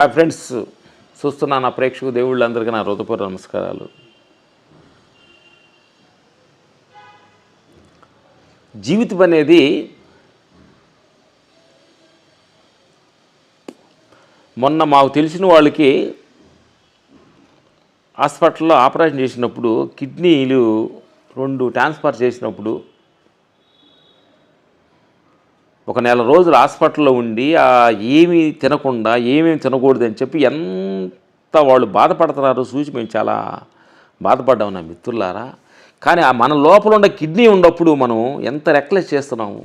Hi friends చూస్తున్నా నా ప్రేక్షకు దేవుళ్ళందరికీ నా హృదయపూర్వ నమస్కారాలు. జీవితం అనేది మొన్న మాకు తెలిసిన వాళ్ళకి హాస్పిటల్లో ఆపరేషన్ చేసినప్పుడు కిడ్నీలు రెండు ట్రాన్స్ఫర్ చేసినప్పుడు ఒక నెల రోజులు హాస్పిటల్లో ఉండి ఆ ఏమీ తినకుండా ఏమేమి తినకూడదు అని చెప్పి ఎంత వాళ్ళు బాధపడుతున్నారో చూసి మేము చాలా బాధపడ్డాము నా మిత్రులారా. కానీ ఆ మన లోపల ఉన్న కిడ్నీ ఉన్నప్పుడు మనం ఎంత రెక్లెస్ చేస్తున్నాము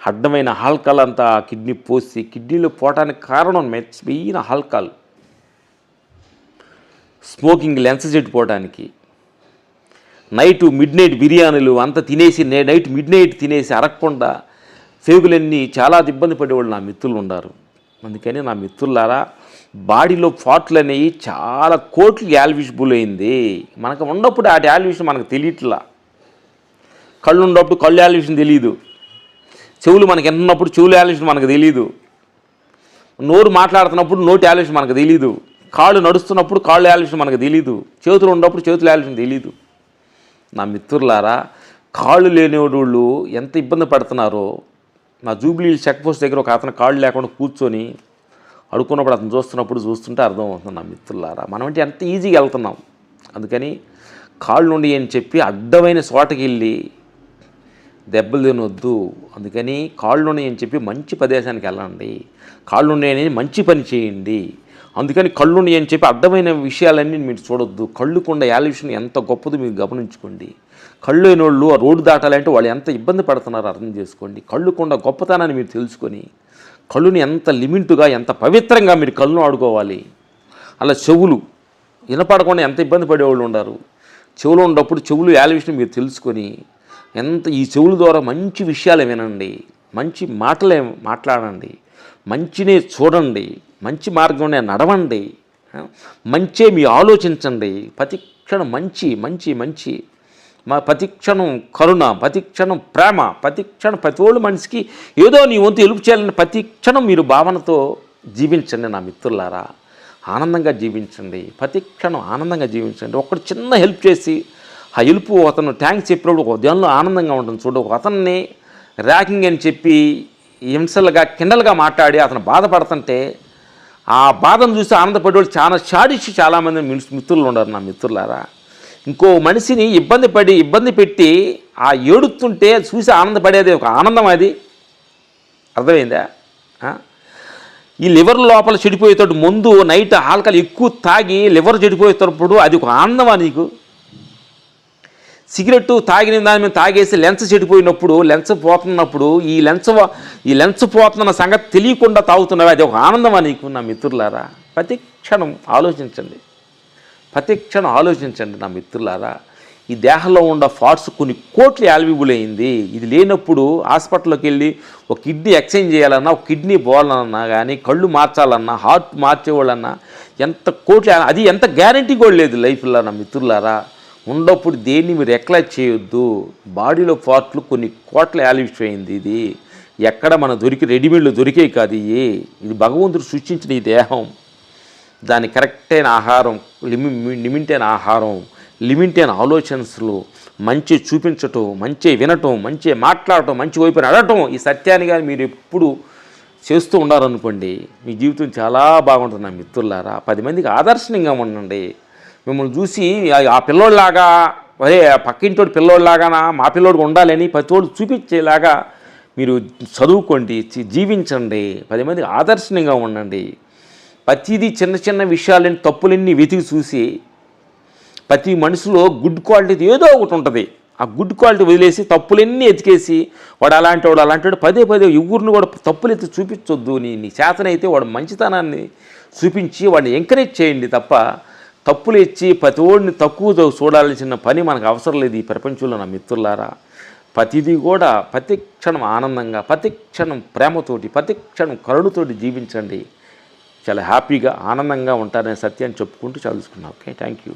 అడ్డమైన ఆల్కహాల్ అంతా ఆ కిడ్నీ పోసి కిడ్నీలో పోవటానికి కారణం మెయిన్ ఆల్కహాల్. స్మోకింగ్ లెన్స్ చెడిపోవడానికి నైట్ మిడ్ నైట్ బిర్యానీలు అంతా తినేసి నైట్ మిడ్ నైట్ తినేసి అరగకుండా సేవకులన్నీ చాలా ఇబ్బంది పడేవాళ్ళు నా మిత్రులు ఉన్నారు. అందుకని నా మిత్రులారా బాడీలో ఫాట్లు అనేవి చాలా కోట్లు యాల్విషబుల్ అయింది. మనకు ఉన్నప్పుడు ఆ యాల్విషన్ మనకు తెలియట్లా. కళ్ళు ఉన్నప్పుడు కళ్ళు యాల్విషన్ తెలియదు చెవులు మనకి ఎన్నప్పుడు చెవులు యాల్విషన్ మనకు తెలియదు నోరు మాట్లాడుతున్నప్పుడు నోటి యాల్విషన్ మనకు తెలియదు కాళ్ళు నడుస్తున్నప్పుడు కాళ్ళు యాల్విషన్ మనకు తెలియదు చేతులు ఉన్నప్పుడు చేతులు యాల్విషన్ తెలియదు నా మిత్రులారా కాళ్ళు లేనివాళ్ళు ఎంత ఇబ్బంది పడుతున్నారో నా జూబ్లీ చెక్ పోస్ట్ దగ్గర ఒక అతను కాళ్ళు లేకుండా కూర్చొని అడుక్కున్నప్పుడు అతను చూస్తున్నప్పుడు చూస్తుంటే అర్థం అవుతుంది నా మిత్రులారా. మనం అంటే ఎంత ఈజీగా వెళ్తున్నాం. అందుకని కాళ్ళు నుండి అని చెప్పి అడ్డమైన చోటకి వెళ్ళి దెబ్బలు తినొద్దు. అందుకని కాళ్ళు నుండి అని చెప్పి మంచి ప్రదేశానికి వెళ్ళండి. కాళ్ళు ఉన్నాయని మంచి పని చేయండి. అందుకని కళ్ళు అని చెప్పి అడ్డమైన విషయాలన్నీ మీరు చూడొద్దు. కళ్ళుకుండా యాల్యూషన్ ఎంత గొప్పదో మీరు గమనించుకోండి. కళ్ళు అయిన వాళ్ళు ఆ రోడ్డు దాటాలంటే వాళ్ళు ఎంత ఇబ్బంది పడుతున్నారో అర్థం చేసుకోండి. కళ్ళుకుండ గొప్పతనాన్ని మీరు తెలుసుకొని కళ్ళుని ఎంత లిమిట్గా ఎంత పవిత్రంగా మీరు కళ్ళును ఆడుకోవాలి. అలా చెవులు వినపడకుండా ఎంత ఇబ్బంది పడేవాళ్ళు ఉన్నారు చెవులు ఉన్నప్పుడు చెవులు యాల్యూషన్ మీరు తెలుసుకొని ఎంత ఈ చెవుల ద్వారా మంచి విషయాలు వినండి. మంచి మాటలే మాట్లాడండి. మంచినే చూడండి. మంచి మార్గంలో నడవండి. మంచే మీ ఆలోచించండి. ప్రతి క్షణం మంచి మంచి మంచి మా ప్రతిక్షణం కరుణ ప్రతిక్షణం ప్రేమ ప్రతిక్షణం ప్రతి ఒళ్ళు మనిషికి ఏదో నీ వంతు ఎలుపు చేయాలని ప్రతిక్షణం మీరు భావనతో జీవించండి నా మిత్రులారా. ఆనందంగా జీవించండి. ప్రతిక్షణం ఆనందంగా జీవించండి. ఒక్కడు చిన్న హెల్ప్ చేసి ఆ హెల్ప్ అతను థ్యాంక్స్ చెప్పినప్పుడు ఒక ఉదయంలో ఆనందంగా ఉంటుంది. చూడు ఒక అతన్ని ర్యాకింగ్ అని చెప్పి హింసలుగా కిండలుగా మాట్లాడి అతను బాధపడుతుంటే ఆ బాధను చూసి ఆనందపడేవాళ్ళు చాలా షాడిషి చాలామంది మిత్రులు ఉన్నారు నా మిత్రులారా. ఇంకో మనిషిని ఇబ్బంది పడి ఇబ్బంది పెట్టి ఆ ఏడుతుంటే చూసి ఆనందపడేది ఒక ఆనందం అది. అర్థమైందా? ఈ లివర్ లోపల చెడిపోయేటప్పుడు ముందు నైట్ ఆల్కహాల్ ఎక్కువ తాగి లివర్ చెడిపోయేటప్పుడు అది ఒక ఆనందమా నీకు? సిగరెట్ తాగిన దాని మీద తాగేసి లెన్స్ చెడిపోయినప్పుడు లెన్స్ పోతున్నప్పుడు ఈ లెన్స్ ఈ లెన్స్ పోతున్న సంగతి తెలియకుండా తాగుతున్నవి? అది ఒక ఆనందమా నీకు నా మిత్రులారా? ప్రతి క్షణం ఆలోచించండి. ప్రతిక్షణం ఆలోచించండి నా మిత్రులారా ఈ దేహంలో ఉన్న ఫాట్స్ కొన్ని కోట్లు యాల్విబుల్ అయింది ఇది లేనప్పుడు హాస్పిటల్లోకి వెళ్ళి ఒక కిడ్నీ ఎక్స్చేంజ్ చేయాలన్నా ఒక కిడ్నీ పోవాలన్నా కానీ కళ్ళు మార్చాలన్నా హార్ట్ మార్చేవాళ్ళన్నా ఎంత కోట్లు అది ఎంత గ్యారంటీ కూడా లేదు లైఫ్లో నా మిత్రులారా. ఉన్నప్పుడు దేన్ని మీరు ఎక్లా చేయొద్దు. బాడీలో పార్ట్లు కొన్ని కోట్ల యాలిఫ్ అయింది ఇది. ఎక్కడ మన దొరికి రెడీమేడ్లో దొరికే కాదు ఇది భగవంతుడు సృష్టించిన ఈ దేహం. దాని కరెక్ట్ అయిన ఆహారం లిమి లిమిట్ అయిన ఆహారం లిమిట్ అయిన ఆలోచనలు మంచి చూపించటం మంచి వినటం మంచి మాట్లాడటం మంచి వైపు అడగటం ఈ సత్యాన్ని కానీ మీరు ఎప్పుడు చేస్తూ ఉండాలనుకోండి మీ జీవితం చాలా బాగుంటుంది నా మిత్రులారా. పది మందికి ఆదర్శనీయంగా ఉండండి. మిమ్మల్ని చూసి ఆ- పిల్లోడిలాగా పిల్లోళ్ళలాగా అరే పక్కింటోడు పిల్లోళ్ళలాగానా మా పిల్లోడికి ఉండాలని ప్రతివాడు చూపించేలాగా మీరు చదువుకోండి జీవించండి. పది మందికి ఆదర్శనీయంగా ఉండండి. ప్రతిదీ చిన్న చిన్న విషయాలని తప్పులన్నీ వెతికి చూసి ప్రతి మనిషిలో గుడ్ క్వాలిటీ ఏదో ఒకటి ఉంటుంది. ఆ గుడ్ క్వాలిటీ వదిలేసి తప్పులన్నీ ఎతికేసి వాడు అలాంటి వాడు అలాంటి వాడు పదే పదే ఎవరిని కూడా తప్పులు ఎత్తి చూపించొద్దు. నీ నీ చేతనైతే వాడు మంచితనాన్ని చూపించి వాడిని ఎంకరేజ్ చేయండి తప్ప తప్పులు ఇచ్చి ప్రతి ఓడిని తక్కువ చూడాల్సిన పని మనకు అవసరం లేదు ఈ ప్రపంచంలో నా మిత్రులారా. ప్రతిదీ కూడా ప్రతి క్షణం ఆనందంగా ప్రతి క్షణం ప్రేమతోటి ప్రతి క్షణం కరుణతోటి జీవించండి. చాలా హ్యాపీగా ఆనందంగా ఉంటారనే సత్యాన్ని చెప్పుకుంటూ చదువుకున్నాం. Okay thank you